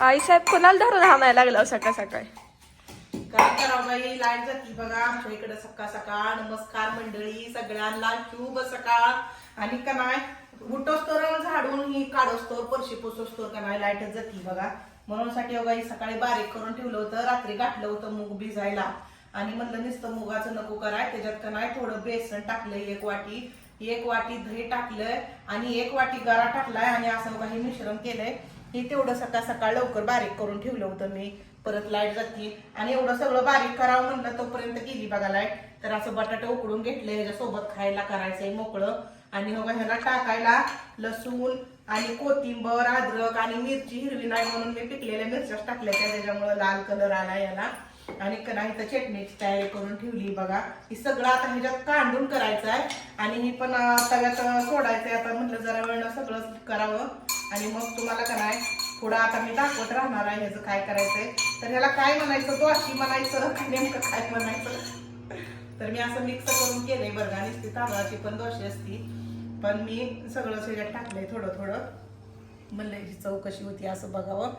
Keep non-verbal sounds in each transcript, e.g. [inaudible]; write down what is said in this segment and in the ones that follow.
आई साहेब कोणाला धरून हाणायला लागला हो सकाळ सकाळी? काय करावं बाई लाइट जाती बघा आमच्या इकडे सकाळ सकाळ नमस्कार मंडळी सगळ्यांना शुभ सकाळ. आणि का नाही उठोस झाडून ही काढोस परशी पुसोस का नाही लाईटच जाती बघा. म्हणून साठी बाई सकाळी बारीक करून ठेवलं होतं रात्री गाठलं होतं मूग भिजायला. आणि म्हणलं नुसतं मुगाचं नको कराय त्याच्यात का नाही थोडं बेसन टाकलंय एक वाटी. एक वाटी दही टाकलंय आणि एक वाटी गरा टाकलाय आणि असं काही मिश्रण केलंय. हे तेवढं सकाळ सकाळ लवकर बारीक करून ठेवलं होतं मी. परत लाइट जाते. आणि एवढं सगळं बारीक करावं म्हणलं तोपर्यंत गेली बघा लाइट. तर असं बटाटे उकडून घेतले ह्याच्यासोबत खायला करायचंय मोकळं. आणि हो ह्याला टाकायला लसूण आणि कोथिंबर अद्रक आणि मिरची हिरवी नाही म्हणून मी पिकलेल्या मिरच्याच टाकल्या त्या. त्याच्यामुळे लाल कलर आला याला. आणि नाही तर चटणीची तयारी करून ठेवली बघा. ही सगळं आता ह्याच्यात कांडून करायचं आहे आणि ही पण तव्यात सोडायचंय. आता म्हटलं जरा वेळ सगळं करावं. आणि मग तुम्हाला का नाही थोडं आता मी दाखवत राहणार आहे ह्याचं काय करायचंय. तर ह्याला काय म्हणायचं तो? अशी म्हणायचं [laughs] नेमकं काय म्हणायचं? तर मी असं मिक्स करून केलंय बरं आणि नुसती तांदळाची पण दोषी असती. पण मी सगळं ह्याच्यात टाकलंय थोडं थोडं. म्हणलं ही चव कशी होती असं बघावं.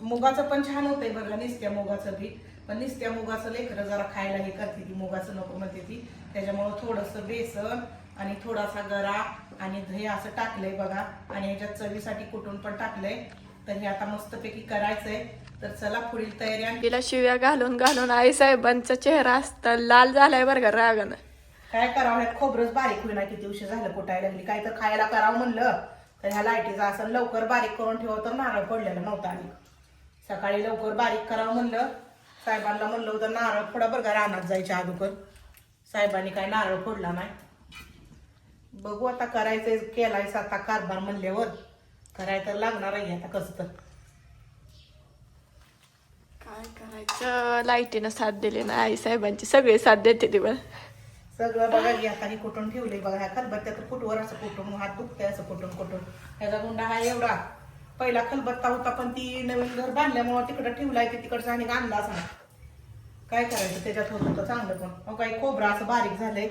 मुगाचं पण छान होतंय बघा निसत्या मुगाचं बी. पण निसत्या मुगाचं लेकरं जरा खायला हे करते ती मुगाचं नको म्हणते ती. त्याच्यामुळं थोडंसं बेसन आणि थोडासा गरा आणि दही असं टाकलंय बघा. आणि ह्याच्यात चवीसाठी कुटून पण टाकलंय. तर हे आता मस्तपैकी करायचंय. तर चला पुढील तयारी तिला शिव्या घालून घालून आई साहेबांचा चेहरा असता लाल झालाय बरं का रागानं. काय करावं? खोबरंच बारीक होईना किती उशीर झालं कुटायला लागली. काय तर खायला करावं म्हणलं. तर ह्या लाईटीचा असं लवकर बारीक करून ठेवलं तर नारळ पडलेला नव्हता आणि. सकाळी लवकर बारीक करावं म्हणलं. साहेबांना म्हणलं होतं नारळ फोडा बरं का रानात जायच्या अगोदर. साहेबांनी काय नारळ फोडला नाही. बघू आता करायचंय केलायच आता कारभार म्हणल्यावर. करायचं तर लागणार आहे आता कसं तर. काय करायचं? लाईटीनं साथ दिली ना आई साहेबांची सगळे साथ देते ती बरं सगळं बघा की आता हे कुठून ठेवले बघा. ह्या खलबत्त्यात कुठवर असं कुठून हात दुखतंय असं कुठून कुठून. ह्याचा गुंडा हा एवढा. पहिला खलबत्ता होता पण ती नवीन घर बांधल्यामुळे तिकडं ठेवलाय ते तिकडचं आणि आणलाच नाही काय करायचं? त्याच्यात होत होतं चांगलं पण. काही खोबरं असं बारीक झालंय.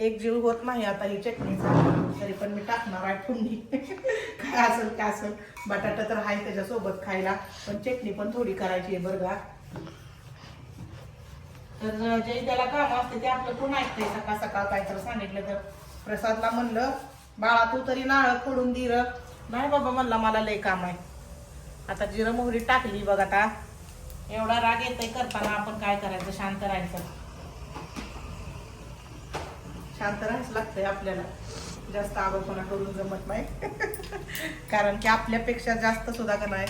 एक जीव होत नाही आता ही चटणीचा तरी पण मी टाकणार आहे फोडणी काय असेल काय असेल. बटाटा तर आहे त्याच्यासोबत खायला पण चटणी पण थोडी करायची आहे बरं का. तर जे त्याला काम असते ते आपलं कोण ऐकतंय? सकाळ सकाळ काय तर सांगितलं तर. प्रसादला म्हणलं बाळा तू तरी नाळ फोडून दिर नाही बाबा म्हणला मला लय काम आहे. आता जिरं मोहरी टाकली बघ आता. एवढा राग येतोय करताना आपण काय करायचं? शांत राहायचं. शांत राहायच लागतंय आपल्याला. जास्त आरोपणा करून जमत नाही. [laughs] कारण की आपल्यापेक्षा जास्त सुद्धा का नाही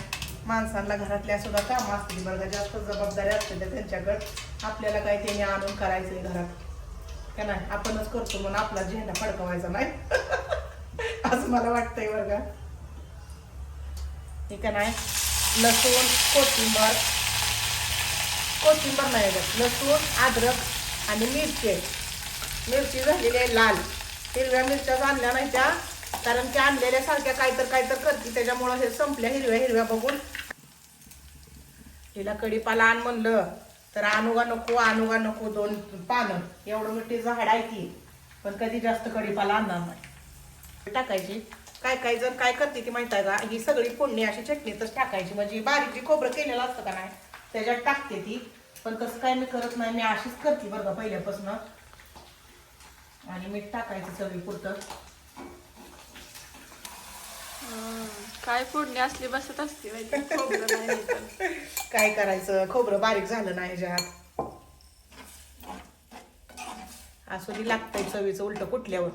माणसांना घरातल्या सुद्धा कामं असतील बरं का जास्त जबाबदाऱ्या असतील त्या त्यांच्याकडे आपल्याला काय त्यांनी आणून करायचंय घरात. का नाही? आपणच करतो म्हणून आपला झेंडा फडकवायचा नाही. [laughs] असं मला वाटतंय बरं का. ठीक आहे नाही? लसूण कोथिंबर. कोथिंबर नाही लसूण अद्रक आणि मिरची. मिरची झालेली आहे लाल. हिरव्या मिरच्या आणल्या नाही त्या. कारण त्या आणलेल्या सारख्या काय तर काय तर करते त्याच्यामुळं हे संपल्या हिरव्या हिरव्या बघून. तिला कडीपाला आण म्हणलं. तर आणू नको आणू नको दोन पानं. एवढं मोठी झाड आहे ती. पण कधी जास्त कडीपाला आणणार नाही. टाकायची. काय काय जण काय करते ती माहिती आहे का? ही सगळी फोडणी अशी चटणीतच टाकायची. म्हणजे बारीकची खोबरं केलेलं असतं का नाही त्याच्यात टाकते ती. पण तसं काय मी करत नाही. मी अशीच करते बरं का पहिल्यापासून. आणि मीठ टाकायचं चवी पुरतं काय फोडणी असली बसत असते माहिती आहे, खोबरं नाही तर. [laughs] काय करायचं? खोबरं बारीक झालं नाही ह्याच्यात. असू दे लागतंय चवीचं उलट कुठल्यावर.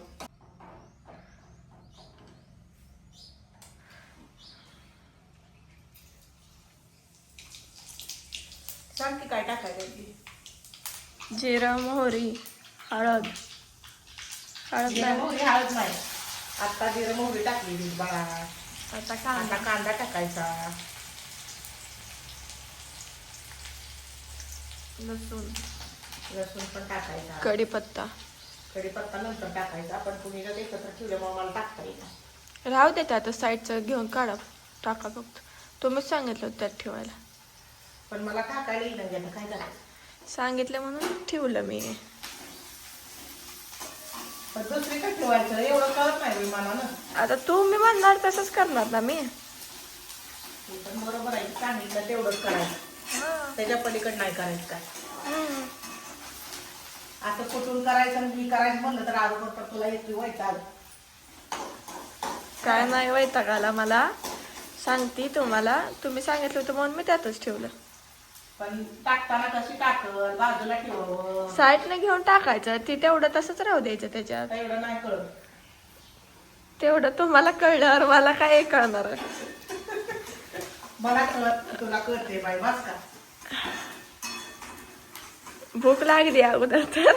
सांग की काय टाकायचं ती. जिरं मोहरी हळद. हळद जिरं नाही. मोहरी हळद नाही. आता जिरं मोहरी टाकली बाळा. आता आता कांदा कांदा टाकायचा. लसूण. लसूण पण टाकायचा. कढीपत्ता. कढीपत्ता नंतर टाकायचा. आपण तुम्ही जर एकत्र ठेवल्यामुळे मला टाकता येईल राहू दे आता साईडचं घेऊन काढा. टाका फक्त. तुम्हीच सांगितलं होतं त्यात ठेवायला. पण मला टाकायला येईल आता काय करायचं. सांगितलं म्हणून ठेवलं मी. पण दुसरीकडे ठेवायचं एवढं कळत नाही विमानानं. आता तू मी म्हणणार तसंच करणार ना मी. ते पण बरोबर आहे. सांगितलं तेवढंच करायचं. त्याच्या पलीकडे नाही करायचं काय. असं कुठून करायचं आणि मी करायचं म्हणलं तर तुला येते आलं काय नाही वैताग आला मला. सांगते तुम्हाला. तुम्ही सांगितलं होतं म्हणून मी त्यातच ठेवलं. पण टाकताना कशी टाकल? बाजूला ठेवावं साईडने घेऊन टाकायचं. ती तेवढं तसंच राहू द्यायचं त्याच्यात. आता एवढं नाही कळत. तेवढं तुम्हाला कळल्यावर मला काय कळणार? मला कळत तुला कळते बाई बस का? भूक लागली अगोदर तर.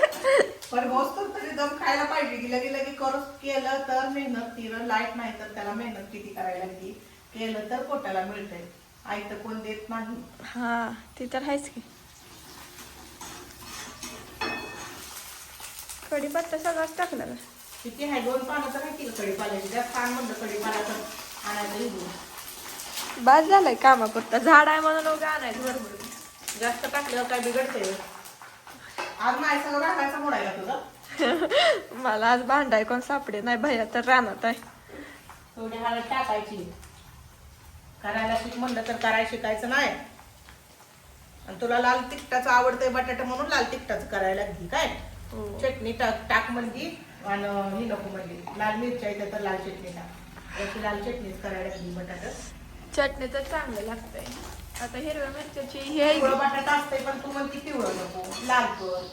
पण तरी दम खायला पाहिजे. की लगे लगे करूच केलं तर मेहनत तिनं लाइट नाही तर त्याला मेहनत किती करायला लागली? केलं तर पोटाला मिळतंय. आई तर कोण देत नाही. हा ती तर आहेच की. कढीपत्ता सगळंच टाकलं का किती आहे? दोन पानं तर जास्त आण म्हणलं तर आणायचं इकडून बाद झालंय कामापुरता. झाड आहे म्हणून उगा आणायचं. बरोबर जास्त टाकल्यावर काय बिघडतंय आज नाही सगळं राखायचं मोडायला तुझं. [laughs] मला आज भांडाय कोण सापडे नाही. भैया तर रानात आहे. थोडी हळद टाकायची. करायला शिक म्हणलं तर करायला शिकायचं नाही. आणि तुला लाल तिखटाचं आवडतंय बटाटा म्हणून लाल तिखटाचं करायला लागली काय? हो. चटणी टाक टाक म्हणली आणि ही नको म्हणली. लाल मिरच्या येते तर लाल चटणी टाक. याची लाल चटणीच करायला लागली बटाटा. चटणी तर चांगलं लागतंय. आता हिरव्या मिरच्याची ही पिवळं. बटाटा असतंय पण तू म्हणती पिवळं नको. लाल कर.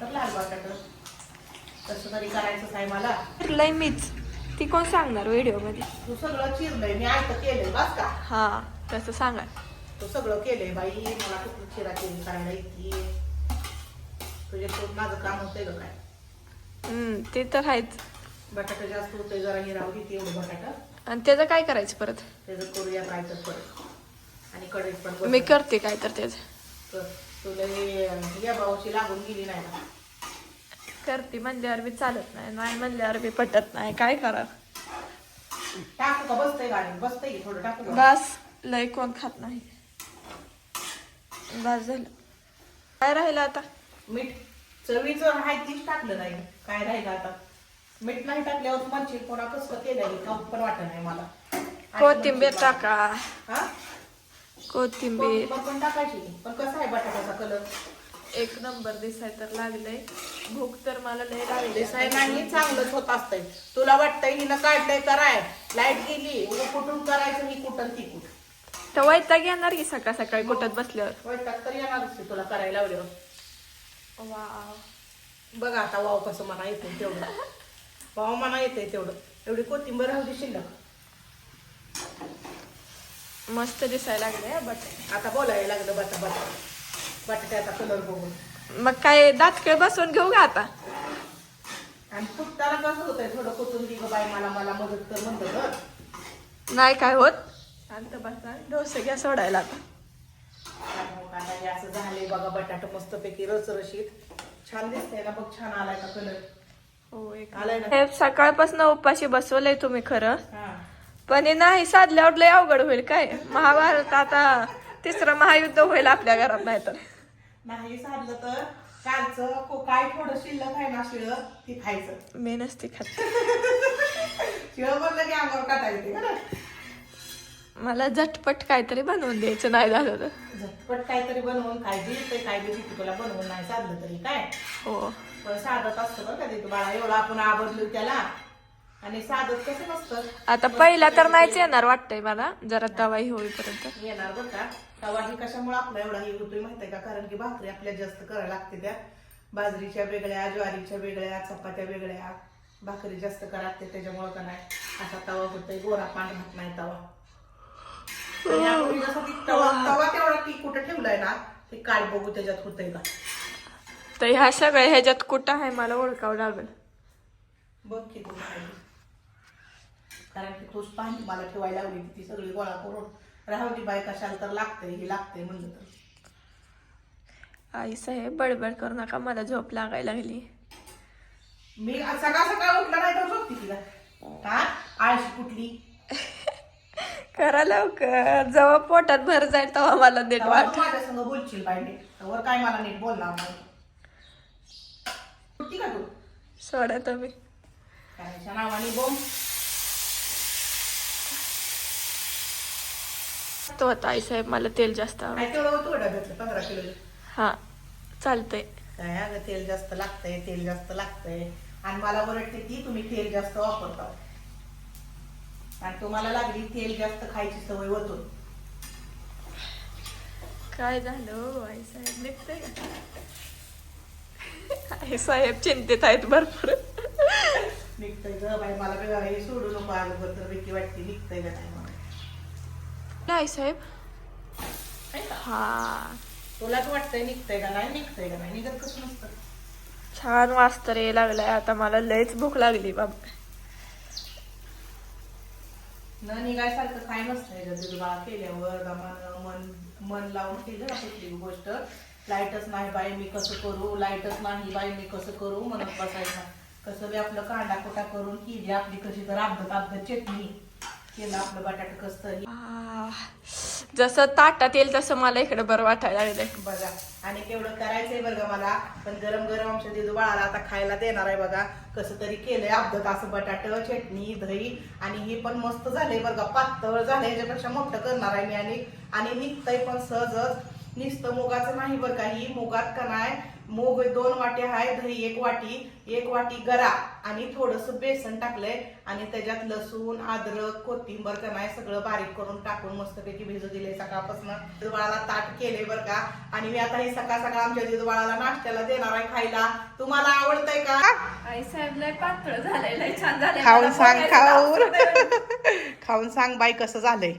तर लाल बटाटा. तसं तरी करायचंच आहे मला. चिरलंय मीच ती कोण सांगणार व्हिडिओमध्ये तू सगळं चिरलंय मी केलंय बस का? हा तसं सांगा तू सगळं केलंय बाई मला कुठली चिरा केली करायला येते तुझे माझं काम होतंय का काय? हम्म ते तर आहेच. बटाटा जास्त होतंय जरा हे राहू दे एवढं बटाटा. आणि त्याचं काय करायचं परत? त्याचं करूया काय तर परत. आणि कढईत पण बस. मी करते काय तर त्याचं. तुला हे या भाऊची लागून गेली नाही ना करते म्हणल्यावर बी चालत नाही नाही म्हणल्यावर बी पटत नाही काय करा टाकू का? बसतंय गाडी बसतंय की थोडं टाकू का? बस लय कोण खात नाही. बस झालं. काय राहिलं आता? मीठ. चवीचं आहे तीच टाकलं नाही. काय राहिलं आता? मीठ नाही टाकल्यावर कोणा कसं केलं का पण वाटत नाही मला. आणि कोथिंबीर टाका. हा? कोथिंबीर. कोथिंबीर पण टाकायची. पण कसा आहे बटाट्याचा कलर एक नंबर दिसाय तर लागलंय. भूक तर मला लय लागली. दिसाय नाही चांगलंच होत असतंय. तुला वाटतंय हिनं काढलंय कराय लाइट गेली कुठून करायचं ही कुठं ती कुठं? तर वैताग येणार की सकाळ सकाळी कुठत बसल्यावर. वैताग तर येणारच की तुला करायला लावल्यावर. वाव. बघा आता वाव कसं म्हणा येते तेवढं. वाव म्हणा येते तेवढं. एवढी कोथिंबीर दे शिल्लक. मस्त दिसायला लागले बट आता बोलायला लागलं बटा बटा. बटाट्याचा कलर बघून. मग काय दातकळ बसवून घेऊ का आता? आणि फुटताना कसं होतंय थोडं कोथून ग बाई मला मला मदत कर म्हणतं तर नाही काय होत? शांत बसा. डोसे घ्या सोडायला आता. काय असं झालंय बघा बटाटा मस्तपैकी रसरशीत. छान दिसतंय ना बघ छान आलाय का कलर हो एक आलाय ना? हे सकाळपासून उपाशी बसवलंय तुम्ही खरं. हा. पण हे नाही साधल्यावर लय अवघड होईल काय? महाभारत आता तिसरं महायुद्ध होईल आपल्या घरात नाही तर नाही साधलं तर कालचं को- काय थोडं शिल्लक आहे ना शिळ ती खायचं. मी नसते खात. [laughs] शिळ बनलं की अंगावर काटा येते बरं. मला झटपट काहीतरी बनवून द्यायचं नाही झालं तर. झटपट काहीतरी बनवून बी ते काय बी तुला बनवून नाही साधलं तरी काय? हो. पण साधत असतं बरं का तू बाळा एवढा आपण आवडलो त्याला आणि कसं नसतं? आता पहिला तर नाहीच येणार वाटतंय मला. जरा तवाई होईपर्यंत. येणार बरं का? तवा ही कशामुळे आपला एवढा हे होतोय माहितीये का? कारण की भाकरी आपल्या जास्त करायला लागते त्या. बाजरीच्या वेगळ्या ज्वारीच्या वेगळ्या चपात्या वेगळ्या. भाकरी जास्त करायला लागते त्याच्यामुळे का नाही? असा तवा होतोय. गोरा पांढरा होत नाही तवा. आणि आपण जसं ती तवा तवा तेवढा कुठं ठेवलाय ना ते काळ बघू त्याच्यात होतंय का? तर ह्या सगळ्या ह्याच्यात कुठं आहे मला ओळखावं लागेल. बघ की तू माहिती. कारण की तूच पाणी मला ठेवायला लावली ती सगळी गोळा करून. राहू दे बाय कशाला तर लागतंय हे लागतंय म्हणलं तर. आई साहेब बडबड करू नका मला झोप लागायला लागली. मी सकाळ सकाळ उठला नाही तर झोपती तिला. हा. आळशी कुठली? [laughs] करा लवकर. जेव्हा पोटात भर जाईल तेव्हा मला नीट वाट तू माझ्या संग बोलशील पाहिजे काय मला नीट का तू? सोडा तुम्ही. काय नावाने बोम तो होता. आई साहेब मला तेल जास्त आवडतं. पंधरा किलो हा चालतंय. काय अगं तेल जास्त लागतंय तेल जास्त लागतंय. आणि मला ओरडते ती तुम्ही तेल जास्त वापरता. आणि तुम्हाला लागली तेल जास्त खायची सवय होतो काय झालं हो, आई साहेब? निघतंय का? आई साहेब चिंतित आहेत भरपूर. निघतंय ग बाई मला हे सोडू नको. अगोदर भीती वाटते निघतंय का नाही आई साहेब. का? हा. तुलाच वाटतंय निघतंय का? नाही निघतंय का? नाही निघत कसं नसतं? छान वास्तर ये लागलाय आता. मला लयच भूक लागली बाबा न निघायसारखं काय नसतंय ग? केल्यावर मन मन लावून केलं ना कुठली गोष्ट. लाईटच नाही बाई मी कसं करू? लाईटच नाही बाई मी कसं करू? म्हणत बसायचं. कसं बी आपलं कांदा कोटा करून केली आपली कशी तर अर्धत अर्ध चटणी. आपलं बटाट कसं आ, जसं ताटात येईल तसं मला इकडे बरं वाटायला लागलंय. बघा आणि केवढं करायचंय बरं का मला. पण गरम गरम आमच्या दिदू बाळाला आता खायला देणार आहे बघा. कसं तरी केलंय अपघात असं बटाट चटणी दही आणि हे पण मस्त झालंय बरं का पातळ झालंय ह्याच्यापेक्षा मोठं करणार आहे मी आणि आणि निघतंय पण सहजच. नुसतं मुगाचं नाही बरं का ही मुगात का नाही? मूग दोन वाटी आहे दही एक वाटी एक वाटी गरा आणि थोडस बेसन टाकलंय. आणि त्याच्यात लसूण अद्रक कोथिंबर का नाही सगळं बारीक करून टाकून मस्तपैकी भिजू दिले सकाळपासून. बाळाला ताट केले बरं का. आणि मी आता हे सकाळ सकाळ आमच्या दिदू बाळाला नाश्त्याला देणार आहे खायला. तुम्हाला आवडतंय का? आई साहेब लय पातळ झालंय लय छान झालंय. खाऊन मला सांग. [laughs] खाऊन सांग बाई कसं झालंय?